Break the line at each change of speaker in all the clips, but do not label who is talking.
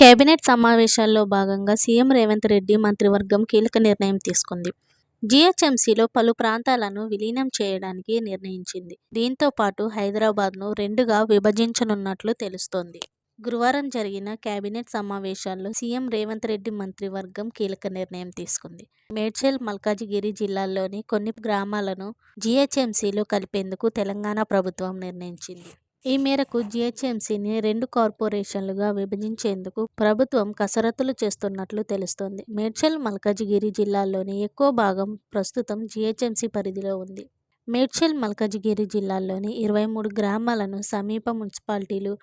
Cabinet సమావేశాల్లో భాగంగా CM Revanth Reddy మంత్రివర్గం కీలక నిర్ణయం తీసుకుంది. జీహెచ్ఎంసీలో పలు ప్రాంతాలను విలీనం చేయడానికి నిర్ణయించింది. దీంతో పాటు హైదరాబాద్ను రెండుగా విభజించనున్నట్లు తెలుస్తోంది. గురువారం జరిగిన కేబినెట్ సమావేశాల్లో సీఎం రేవంత్ రెడ్డి మంత్రివర్గం కీలక నిర్ణయం తీసుకుంది. మేడ్చల్, మల్కాజిగిరి జిల్లాల్లోని కొన్ని గ్రామాలను జీహెచ్ఎంసీలో కలిపేందుకు తెలంగాణ ప్రభుత్వం నిర్ణయించింది. ఈ మేరకు జీహెచ్ఎంసీని రెండు కార్పొరేషన్లుగా విభజించేందుకు ప్రభుత్వం కసరత్తులు చేస్తున్నట్లు తెలుస్తోంది. మేడ్చల్, మల్కజిగిరి జిల్లాల్లోని ఎక్కువ భాగం ప్రస్తుతం జీహెచ్ఎంసీ పరిధిలో ఉంది. మేడ్చల్, మల్కజిగిరి జిల్లాల్లోని ఇరవై మూడు గ్రామాలను సమీప మున్సిపాలిటీలు,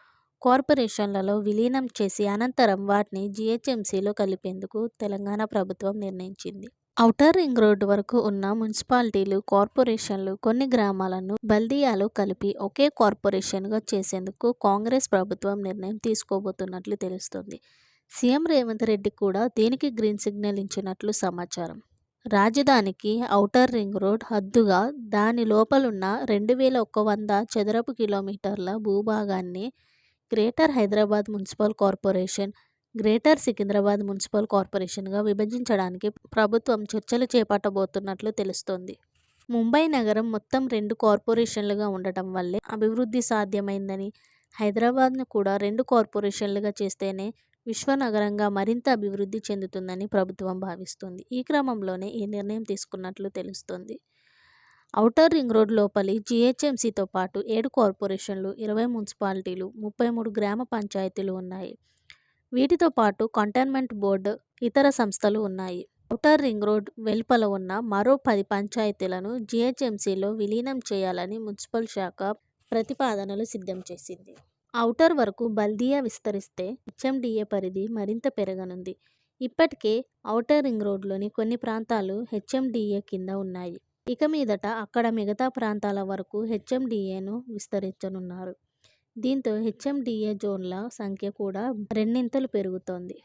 కార్పొరేషన్లలో విలీనం చేసి అనంతరం వాటిని జీహెచ్ఎంసీలో కలిపేందుకు తెలంగాణ ప్రభుత్వం నిర్ణయించింది. ఔటర్ రింగ్ రోడ్డు వరకు ఉన్న మున్సిపాలిటీలు, కార్పొరేషన్లు, కొన్ని గ్రామాలను బల్దియాలో కలిపి ఒకే కార్పొరేషన్గా చేసేందుకు కాంగ్రెస్ ప్రభుత్వం నిర్ణయం తీసుకోబోతున్నట్లు తెలుస్తోంది. సీఎం రేవంత్ రెడ్డి కూడా దీనికి గ్రీన్ సిగ్నల్ ఇచ్చినట్లు సమాచారం. రాజధానికి ఔటర్ రింగ్ రోడ్ హద్దుగా దాని లోపలున్న రెండు వేల ఒక వంద చదరపు కిలోమీటర్ల భూభాగాన్ని greater Hyderabad municipal corporation, greater Secunderabad municipal కార్పొరేషన్గా విభజించడానికి ప్రభుత్వం చర్చలు చేపట్టబోతున్నట్లు తెలుస్తోంది. ముంబై నగరం మొత్తం రెండు కార్పొరేషన్లుగా ఉండటం వల్లే అభివృద్ధి సాధ్యమైందని, హైదరాబాద్ను కూడా రెండు కార్పొరేషన్లుగా చేస్తేనే విశ్వనగరంగా మరింత అభివృద్ధి చెందుతుందని ప్రభుత్వం భావిస్తుంది ఈ క్రమంలోనే ఈ నిర్ణయం తీసుకున్నట్లు తెలుస్తోంది. ఔటర్ రింగ్ రోడ్ లోపలి జీహెచ్ఎంసీతో పాటు ఏడు కార్పొరేషన్లు, ఇరవై మున్సిపాలిటీలు, ముప్పై మూడు గ్రామ పంచాయతీలు ఉన్నాయి. వీటితో పాటు కంటైన్మెంట్ బోర్డు, ఇతర సంస్థలు ఉన్నాయి. ఔటర్ రింగ్ రోడ్ వెలుపల ఉన్న మరో పది పంచాయతీలను జీహెచ్ఎంసీలో విలీనం చేయాలని మున్సిపల్ శాఖ ప్రతిపాదనలు సిద్ధం చేసింది. ఔటర్ వరకు బల్దియా విస్తరిస్తే హెచ్ఎండీఏ పరిధి మరింత పెరగనుంది. ఇప్పటికే ఔటర్ రింగ్ రోడ్లోని కొన్ని ప్రాంతాలు హెచ్ఎండీఏ కింద ఉన్నాయి. ఇక మీదట అక్కడ మిగతా ప్రాంతాల వరకు హెచ్ఎండీఏను విస్తరించనున్నారు. దీంతో హెచ్ఎండిఏ జోన్ల సంఖ్య కూడా రెండింతలు పెరుగుతోంది.